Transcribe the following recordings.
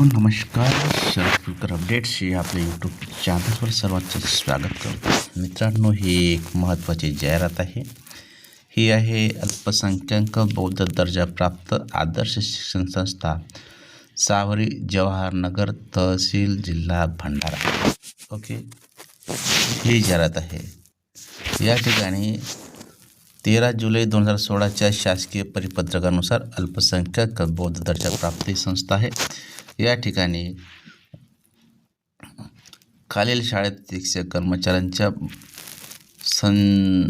Hello नमस्कार. Sharad updates हे आपल्या यूट्यूब चॅनलवर सर्वांचं स्वागत करतो. मित्रांनो ही एक महत्त्वाची जाहिरात आहे. ही आहे अल्पसंख्याक बौद्ध दर्जा प्राप्त आदर्श शिक्षण संस्था सावरी जवाहरनगर तहसील जिल्हा भंडारा. ओके ही जाहिरात आहे. या ठिकाणी तेरा जुलै दोन हजार सोळाच्या शासकीय परिपत्रकानुसार अल्पसंख्याक बौद्ध दर्जा प्राप्त ही संस्था आहे. या ठिकाणी खालील शाळेत शिक्षक कर्मचाऱ्यांच्या सं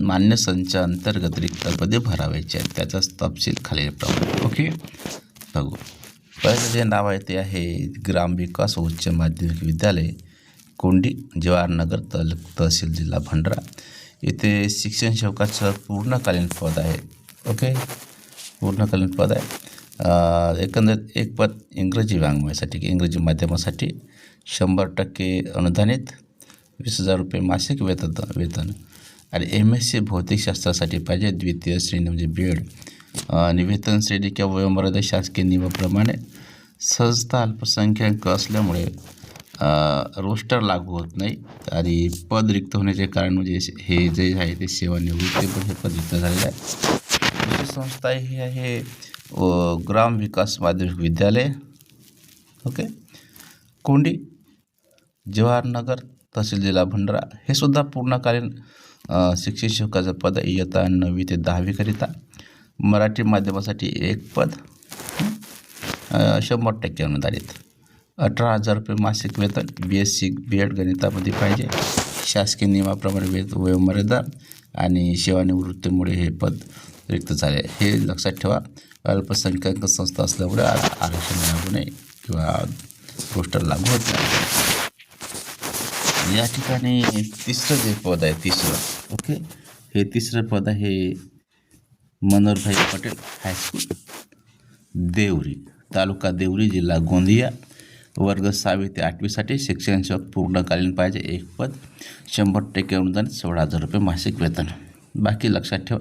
मान्य संचा अंतर्गत रिक्त पदे भरावायचे आहेत. त्याचा तपशील खालीलप्रमाणे ओके? बघू. पहिलं जे नाव आहे ते आहे ग्रामविकास उच्च माध्यमिक विद्यालय कोंडी जवाहरनगर तल तहसील जिल्हा भंडारा. इथे शिक्षण सेवकाचं पूर्णकालीन पद आहे. ओके? पूर्णकालीन पद आहे. एकंदरीत एक पद इंग्रजी वाङ्मयासाठी इंग्रजी माध्यमासाठी शंभर टक्के अनुदानित वीस हजार रुपये मासिक वेतन वेतन. आणि एम एस सी भौतिकशास्त्रासाठी पाहिजे द्वितीय श्रेणी म्हणजे बी एड आणि वेतन श्रेणी किंवा वयोमर्यादा शासकीय नियमाप्रमाणे संस्था अल्पसंख्याक असल्यामुळे रोस्टर लागू होत नाही आणि पद रिक्त होण्याचे कारण म्हणजे हे जे आहे ते सेवानिवृत्ती पण हे पद रिक्त झालेलं आहे. म्हणजे संस्था ही आहे व ग्राम विकास माध्यमिक विद्यालय ओके? कोंडी जवाहरनगर तहसील जिल्हा भंडारा हे सुद्धा पूर्णकालीन शिक्षण शिक्षकाचं पद इयत्ता नववी ते दहावीकरिता. मराठी माध्यमासाठी एक पद शंभर टक्के अनुदानित. अठरा हजार रुपये मासिक वेतन B S C B Ed गणितामध्ये पाहिजे. शासकीय नियमाप्रमाणे वेत वयोमर्यादा आणि सेवानिवृत्तीमुळे हे पद रिक्त झाले. हे लक्षात ठेवा अल्पसंख्याक संस्था असल्यामुळे आज आरक्षण लागू नये किंवा पोस्टर लागू होत नाही. या ठिकाणी तिसरं जे पद आहे तिसरं ओके? हे तिसरं पद आहे मनोहरभाई पटेल हायस्कूल देवरी तालुका देवरी जिल्हा गोंदिया. वर्ग सहावी ते आठवीसाठी शिक्षण सेवक पूर्णकालीन पाहिजे. एक पद शंभर टक्के अनुदान सोळा हजार रुपये मासिक वेतन. बाकी लक्षात ठेवा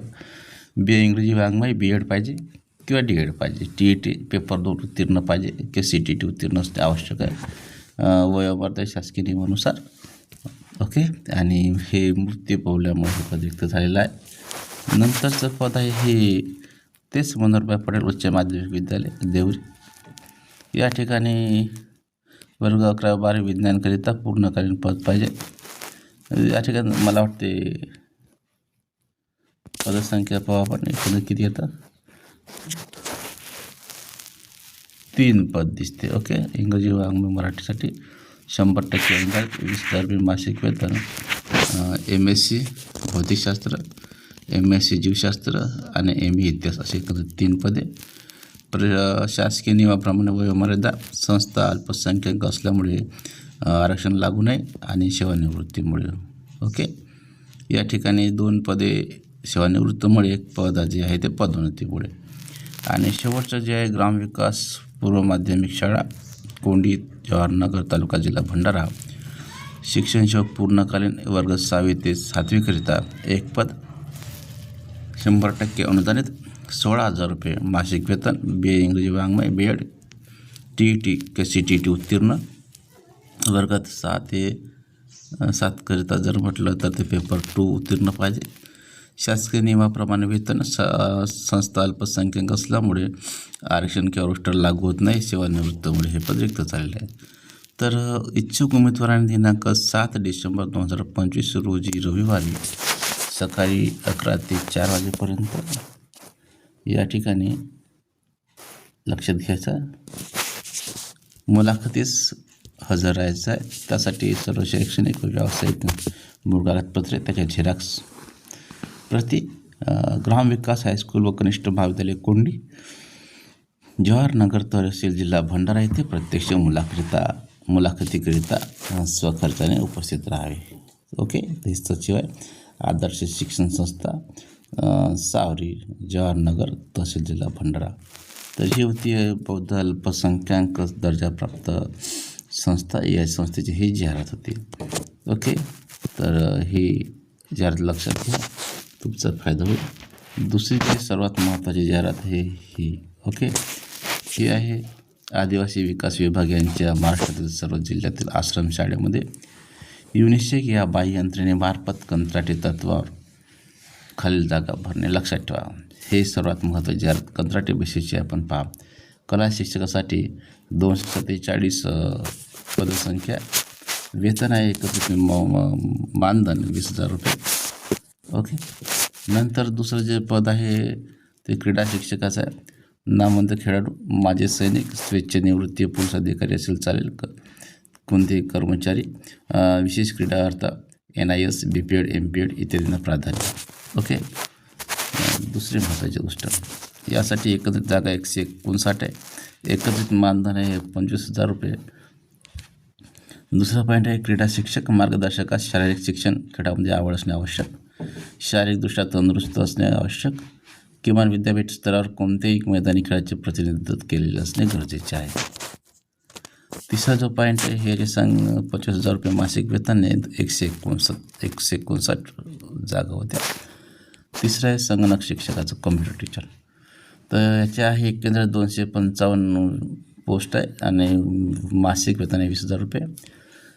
बी ए इंग्रजी वाङ्मय बी एड पाहिजे किंवा डी एड पाहिजे. टी ई टी पेपर दोन उत्तीर्ण पाहिजे किंवा सी टी टी उत्तीर्ण असणे आवश्यक आहे. वयोवर्ध शासकीय नियमानुसार. ओके? आणि हे मृत्यू पावल्यामुळे हे पद रिक्त झालेलं आहे. नंतरचं पद आहे हे तेच मनोहरभाई पटेल उच्च माध्यमिक विद्यालय देवरी या ठिकाणी वर्ग अकरा बारा विज्ञानकरिता पूर्णकालीन पद पाहिजे. या ठिकाणी मला वाटते पदसंख्या पाहू आपण एकूण किती येतं? तीन पद दिसते. ओके? इंग्रजी वाङ्मय मराठीसाठी शंभर टक्के अंदाज वीस हजार रुपये मासिक वेतन एम एस सी भौतिकशास्त्र एम एस सी जीवशास्त्र आणि एम ई इतिहास असे एकंदरीत तीन पदे. शासकीय नियमाप्रमाणे वयोमर्यादा संस्था अल्पसंख्याक असल्यामुळे आरक्षण लागू नये आणि सेवानिवृत्तीमुळे. ओके? या ठिकाणी दोन पदे सेवानिवृत्तीमुळे एक पद जे आहे ते पदोन्नतीमुळे. आणि शेवटचं जे आहे ग्रामविकास पूर्व माध्यमिक शाळा कोंडी जवाहरनगर तालुका जिल्हा भंडारा. शिक्षण सेवक पूर्णकालीन वर्ग सहावी ते सातवीकरिता एक पद. शंभर टक्के अनुदानित सोळा हजार रुपये मासिक वेतन बी ए इंग्रजी वाङ्मय B Ed T E T K C T T उत्तीर्ण. वर्गात सहा ते सातकरिता जर म्हटलं तर ते पेपर टू उत्तीर्ण पाहिजे. शासकीय नियमाप्रमाणे वेतन स संस्था अल्पसंख्याक असल्यामुळे आरक्षण किंवा रोस्टर लागू होत नाही सेवानिवृत्तीमुळे हे पद रिक्त झालेले आहे. तर इच्छुक उमेदवारांनी दिनांक सात डिसेंबर दोन हजार पंचवीस रोजी रविवारी सकाळी अकरा ते चार वाजेपर्यंत या ठिकाणी लक्षात घ्यायचं. मुलाखतीस हजर राहायचं आहे. त्यासाठी सर्व शैक्षणिक व्यावसायिक मूळ कागदपत्रे त्याच्या झेरॉक्स. प्रति ग्रामविकास हायस्कूल व कनिष्ठ महाविद्यालय कोंडी जवाहरनगर तहसील जिल्हा भंडारा येथे प्रत्यक्ष मुलाखतीता मुलाखतीकरिता स्वखर्चाने उपस्थित राहावे. ओके? ते सचिव आहे आदर्श शिक्षण संस्था सावरी जवाहरनगर तहसील जिल्हा भंडारा. तर ही होती बौद्ध अल्पसंख्याक दर्जाप्राप्त संस्था या संस्थेची ही जाहिरात होती. ओके? तर ही जाहिरात लक्षात घ्या. तुमचा फायदा होईल. दुसरी जी सर्वात महत्त्वाची जाहिरात आहे ही ओके? ही आहे आदिवासी विकास विभाग यांच्या महाराष्ट्रातील सर्व जिल्ह्यातील आश्रमशाळेमध्ये युनिसेक या बाह्य यंत्रणेमार्फत कंत्राटी तत्वावर खालील जागा भरणे लक्षात ठेवा. हे सर्वात महत्त्वाचे जर कंत्राटी बेसिसचे आपण पहा. कला शिक्षकासाठी दोनशे सत्तेचाळीस पदसंख्या. वेतन आहे एकत्रित म- मानधन वीस हजार रुपये. ओके? नंतर दुसरं जे पद आहे ते क्रीडा शिक्षकाचं आहे. नामवंत खेळाडू माझे सैनिक स्वेच्छानिवृत्ती पोलीस अधिकारी असेल चालेल. क कोणतेही कर्मचारी? विशेष क्रीडा अर्थ N I S B P Ed M P Ed इत्यादींना प्राधान्य. ओके. दुसरी महत्त्वाची गोष्ट. यासाठी एकत्रित जागा एकशे एकोणसाठ आहे. एकत्रित मानधन आहे पंचवीस हजार रुपये दुसरा पॉईंट आहे क्रीडा शिक्षक मार्गदर्शकास शारीरिक शिक्षण खेळामध्ये आवड असणे आवश्यक. शारीरिकदृष्ट्या तंदुरुस्त असणे आवश्यक. किमान विद्यापीठ स्तरावर कोणत्याही मैदानी खेळाचे प्रतिनिधित्व केलेले असणे गरजेचे आहे. तिसरा जो पॉईंट आहे हे जे सांग पंचवीस हजार रुपये मासिक वेतन आहे एकशे एकोणसाठ एकशे एकोणसाठ जागा होत्या. तिसरं आहे संगणक शिक्षकाचं कम्प्युटर टीचर तर याच्या आहे एक केंद्र दोनशे पंचावन्न पोस्ट आहे आणि मासिक वेतन आहे वीस हजार रुपये.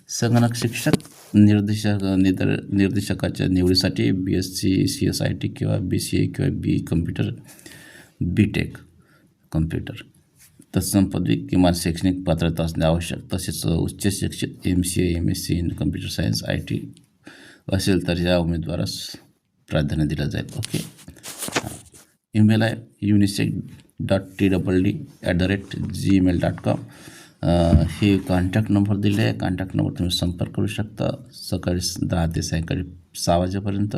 संगणक शिक्षक निर्देशक निदर निर्देशकाच्या निवडीसाठी B S C C S I T किंवा बी सी ए किंवा B computer B tech computer तत्सम पदवी किमान शैक्षणिक पात्रता असणे आवश्यक. तसेच उच्च शिक्षित M C A M S C in computer science I T असेल तर या उमेदवारास प्राधान्य दिलं जाईल. ओके ईमेल आहे unisec dot T double D at the rate Gmail dot com हे कॉन्टॅक्ट नंबर दिले आहे. कॉन्टॅक्ट नंबर तुम्ही संपर्क करू शकता. सकाळी दहा ते सायंकाळी सहा वाजेपर्यंत.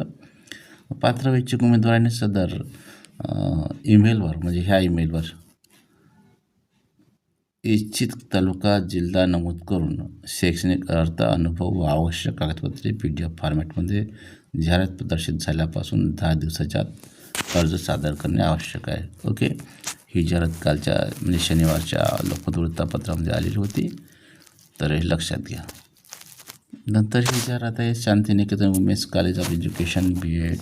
पात्र व इच्छुक उमेदवारांनी सदर uh, ईमेलवर म्हणजे ह्या ईमेलवर इच्छित तालुका जिल्हा नमूद करून शैक्षणिक अर्थ अनुभव व आवश्यक कागदपत्रे पी डी एफ फॉर्मॅटमध्ये जाहिरात प्रदर्शित झाल्यापासून दहा दिवसाच्या आत अर्ज सादर करणे आवश्यक आहे. ओके? ही जाहिरात कालच्या म्हणजे शनिवारच्या लोकमत वृत्तपत्रामध्ये आलेली होती. तर हे लक्षात घ्या. नंतर ही जाहिरात आहे Shantiniketan women's college of education B Ed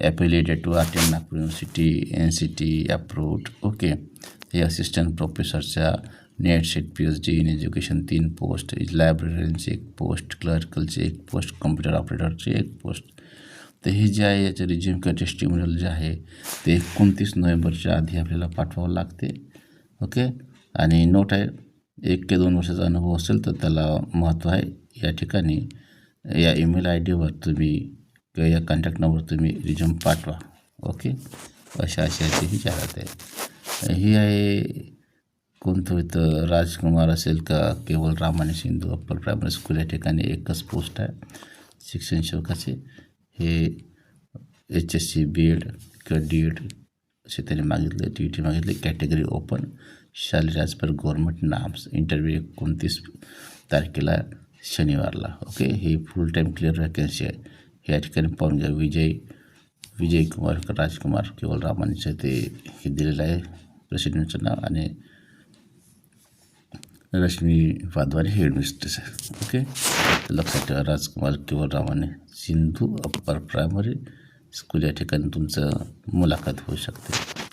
affiliated to attend Nagpur university N C T approved okay? हे assistant प्रोफेसरच्या NET SET P H D in education तीन पोस्ट लायब्ररीची एक पोस्ट क्लर्कलची एक पोस्ट कम्प्युटर ऑपरेटरची एक पोस्ट. तर हे जे आहे याचे रिझ्यूम किंवा टेस्टिमोनियल जे आहे ते एकोणतीस नोव्हेंबरच्या आधी आपल्याला पाठवावं लागते. ओके? आणि नोट आहे एक ते दोन वर्षाचा अनुभव असेल तर त्याला महत्त्व आहे. या ठिकाणी या ईमेल आय डीवर तुम्ही किंवा या कॉन्टॅक्ट नंबर तुम्ही रिझ्यूम पाठवा. ओके? अशा अशाची ही जाहिरात आहे. ही आहे कोणतं इथं राजकुमार असेल का? केवळ रामाने सिंधू अप्पर प्रायमरी स्कूल या ठिकाणी एकच पोस्ट आहे. शिक्षण शुल्काचे. हे H S C B Ed किंवा डी एड असे त्यांनी मागितले टी टी मागितले. कॅटेगरी ओपन शालेय as per government norms. Interview एकोणतीस तारखेला शनिवारला. ओके हे फुल टाईम क्लिअर वॅकन्सी आहे. या ठिकाणी पाहून घ्या. विजय विजय कुमार राजकुमार केवळ रामांचं ते हे दिलेलं आहे. प्रेसिडेंटचं नाव. आणि रश्मी वाधवानी हेडमिस्ट्रेस आहे ओके लक्षात ठेवा राजकुमार किंवा रामाने सिंधू अप्पर प्रायमरी स्कूल या ठिकाणी तुमचं मुलाखत होऊ शकते.